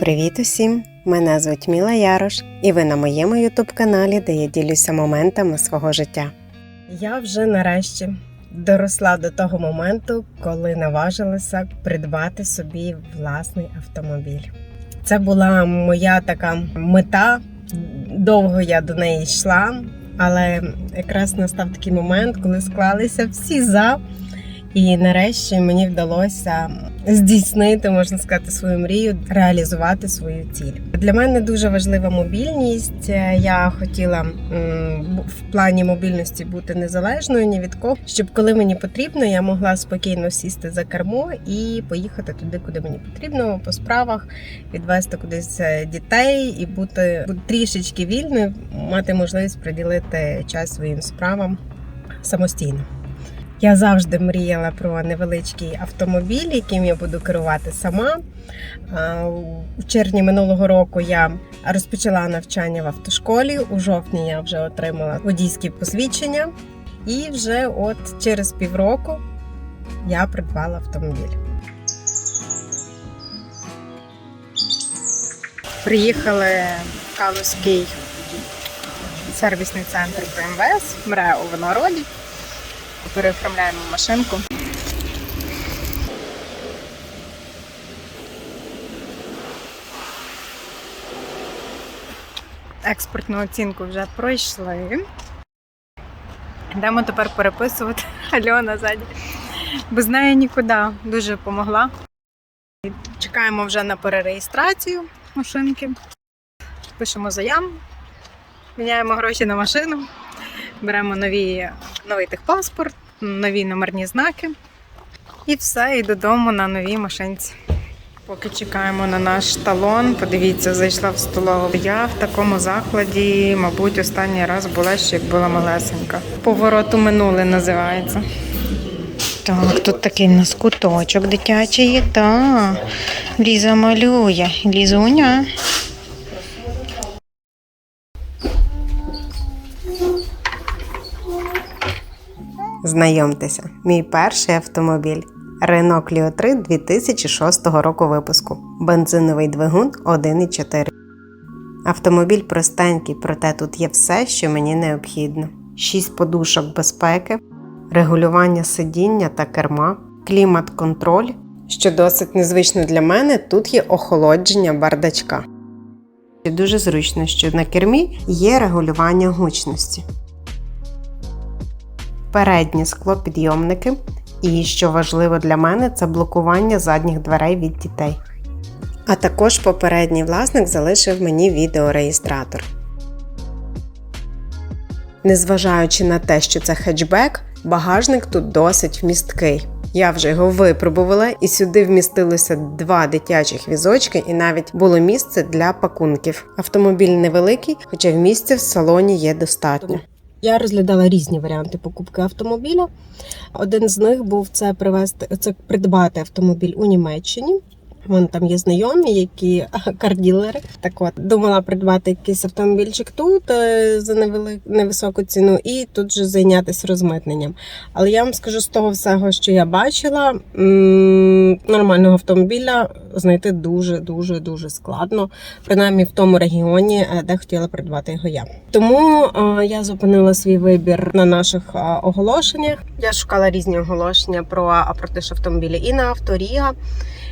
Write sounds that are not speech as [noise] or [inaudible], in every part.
Привіт усім! Мене звуть Міла Ярош, і ви на моєму ютуб каналі, де я ділюся моментами свого життя. Я вже нарешті доросла до того моменту, коли наважилася придбати собі власний автомобіль. Це була моя така мета. Довго я до неї йшла, але якраз настав такий момент, коли склалися всі за. І нарешті мені вдалося здійснити, можна сказати, свою мрію, реалізувати свою ціль. Для мене дуже важлива мобільність. Я хотіла в плані мобільності бути незалежною ні від кого, щоб коли мені потрібно, я могла спокійно сісти за кермо і поїхати туди, куди мені потрібно, по справах, відвести кудись е, дітей і бути трішечки вільною, мати можливість приділити час своїм справам самостійно. Я завжди мріяла про невеличкий автомобіль, яким я буду керувати сама. У червні минулого року я розпочала навчання в автошколі. У жовтні я вже отримала водійські посвідчення, і вже от через півроку я придбала автомобіль. Приїхали в Калузький сервісний центр БМВС, МРЕ у Винограді. Переоформляємо машинку. Експортну оцінку вже пройшли. Йдемо тепер переписувати [laughs] Альона ззаді. Без неї нікуди. Дуже допомогла. Чекаємо вже на перереєстрацію машинки. Пишемо заяву, міняємо гроші на машину, беремо нові, новий техпаспорт, нові номерні знаки. І все, і додому на новій машинці. Поки чекаємо на наш талон, подивіться, зайшла в столову. Я в такому закладі, мабуть, останній раз була ще як була малесенька. Повороту минуле називається. Так, тут такий в нас куточок дитячий, так. Ліза малює. Лізуня. Знайомтеся, мій перший автомобіль Renault Clio 3 2006 року випуску. Бензиновий двигун 1,4. Автомобіль простенький, проте тут є все, що мені необхідно: 6 подушок безпеки, регулювання сидіння та керма, клімат-контроль. Що досить незвично для мене, тут є охолодження бардачка. Дуже зручно, що на кермі є регулювання гучності передні склопідйомники. І що важливо для мене, це блокування задніх дверей від дітей. А також попередній власник залишив мені відеореєстратор. Незважаючи на те, що це хетчбек, багажник тут досить вмісткий. Я вже його випробувала, і сюди вмістилося два дитячих візочки, і навіть було місце для пакунків. Автомобіль невеликий, хоча в місця в салоні є достатньо. Я розглядала різні варіанти покупки автомобіля. Один з них був це привезти, це придбати автомобіль у Німеччині. Вон там є знайомі, які карділери. Так от думала придбати якийсь автомобільчик тут е, за невели... невисоку ціну, і тут же зайнятися розмитненням. Але я вам скажу з того всього, що я бачила, нормального автомобіля знайти дуже дуже дуже складно, принаймні в тому регіоні, е, де хотіла придбати його я. Тому е, я зупинила свій вибір на наших оголошеннях. Я шукала різні оголошення про автомобілі і на Авторіга,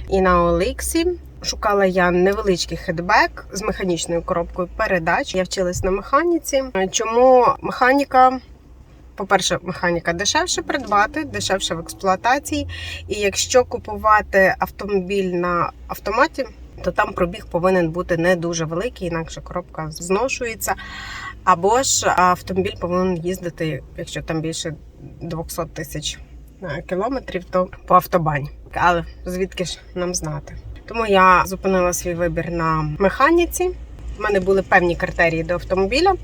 і на Оликсі. Шукала я невеличкий хедбек з механічною коробкою передач. Я вчилась на механіці. Чому механіка? По-перше, механіка дешевше придбати, дешевше в експлуатації. І якщо купувати автомобіль на автоматі, то там пробіг повинен бути не дуже великий, інакше коробка зношується. Або ж автомобіль повинен їздити, якщо там більше 200 тисяч кілометрів, то по автобані. Але звідки ж нам знати? Тому я зупинила свій вибір на механіці. У мене були певні критерії до автомобіля.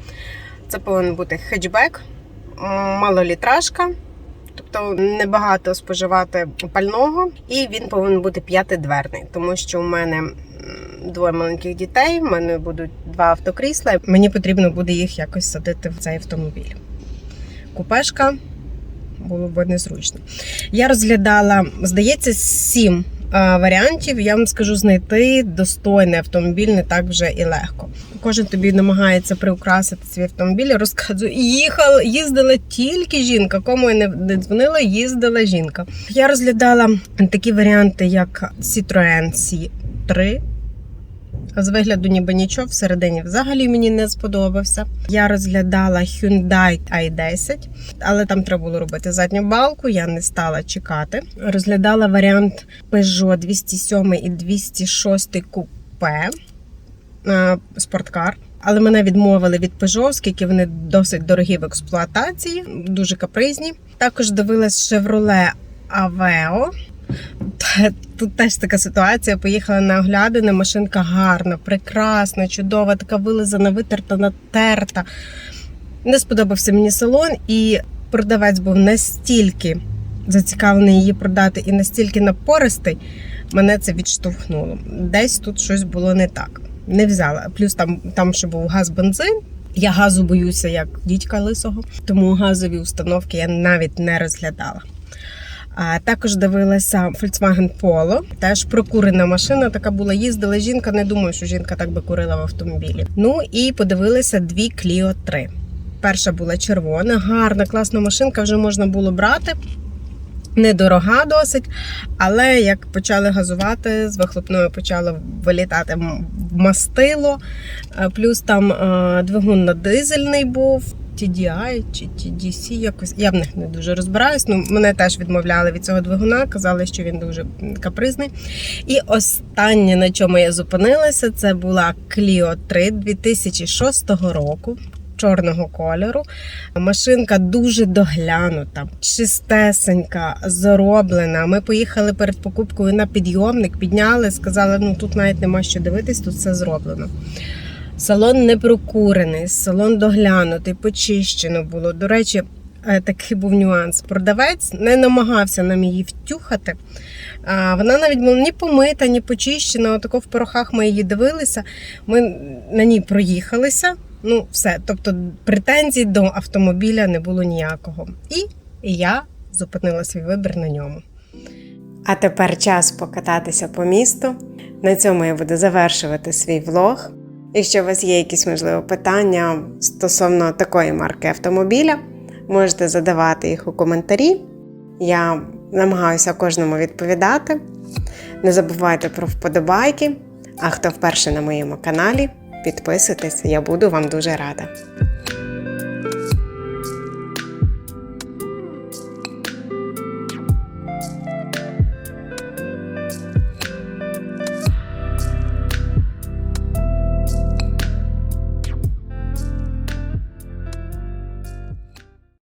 Це повинен бути хетчбек, малолітражка, тобто небагато споживати пального, і він повинен бути п'ятидверний, тому що у мене двоє маленьких дітей, в мене будуть два автокрісла. Мені потрібно буде їх якось садити в цей автомобіль. Купешка було б незручно. Я розглядала, здається, сім варіантів, я вам скажу, знайти достойний автомобіль не так вже і легко. Кожен тобі намагається приукрасити свій автомобіль, розказує, їхала, їздила тільки жінка. Кому я не, не дзвонила, їздила жінка. Я розглядала такі варіанти, як Citroen C3. З вигляду ніби нічого, всередині взагалі мені не сподобався. Я розглядала Hyundai i10, але там треба було робити задню балку, я не стала чекати. Розглядала варіант Peugeot 207 і 206 купе е, спорткар. Але мене відмовили від Peugeot, оскільки вони досить дорогі в експлуатації, дуже капризні. Також дивилась Chevrolet Aveo. Тут теж така ситуація. Поїхала на оглядини. Машинка гарна, прекрасна, чудова, така вилизана, витерта, натерта. Не сподобався мені салон, і продавець був настільки зацікавлений її продати і настільки напористий, мене це відштовхнуло. Десь тут щось було не так. Не взяла. Плюс там, там ще був газ-бензин. Я газу боюся як дідька лисого, тому газові установки я навіть не розглядала. А також дивилася Volkswagen Polo, теж прокурена машина. Така була. Їздила жінка. Не думаю, що жінка так би курила в автомобілі. Ну і подивилися дві Clio 3. Перша була червона, гарна, класна машинка. Вже можна було брати. Недорога досить, але як почали газувати, з вихлопною почало вилітати мастило. Е, Плюс там е, двигун на дизельний був. TDI чи TDC, якось я в них не дуже розбираюсь. Ну мене теж відмовляли від цього двигуна, казали, що він дуже капризний. І останнє, на чому я зупинилася, це була Clio 3 2006 року. Чорного кольору. Машинка дуже доглянута, чистесенька, зроблена. Ми поїхали перед покупкою на підйомник, підняли, сказали, ну тут навіть нема що дивитись, тут все зроблено. Салон не прокурений, салон доглянутий, почищено було. До речі, е, такий був нюанс. Продавець не намагався нам її втюхати. Вона навіть була ні помита, ні почищена. Отако в порохах ми її дивилися. Ми на ній проїхалися. Ну, все. Тобто претензій до автомобіля не було ніякого. І я зупинила свій вибір на ньому. А тепер час покататися по місту. На цьому я буду завершувати свій влог. Якщо у вас є якісь можливо питання стосовно такої марки автомобіля, можете задавати їх у коментарі. Я намагаюся кожному відповідати. Не забувайте про вподобайки. А хто вперше на моєму каналі, підписуйтесь, я буду вам дуже рада.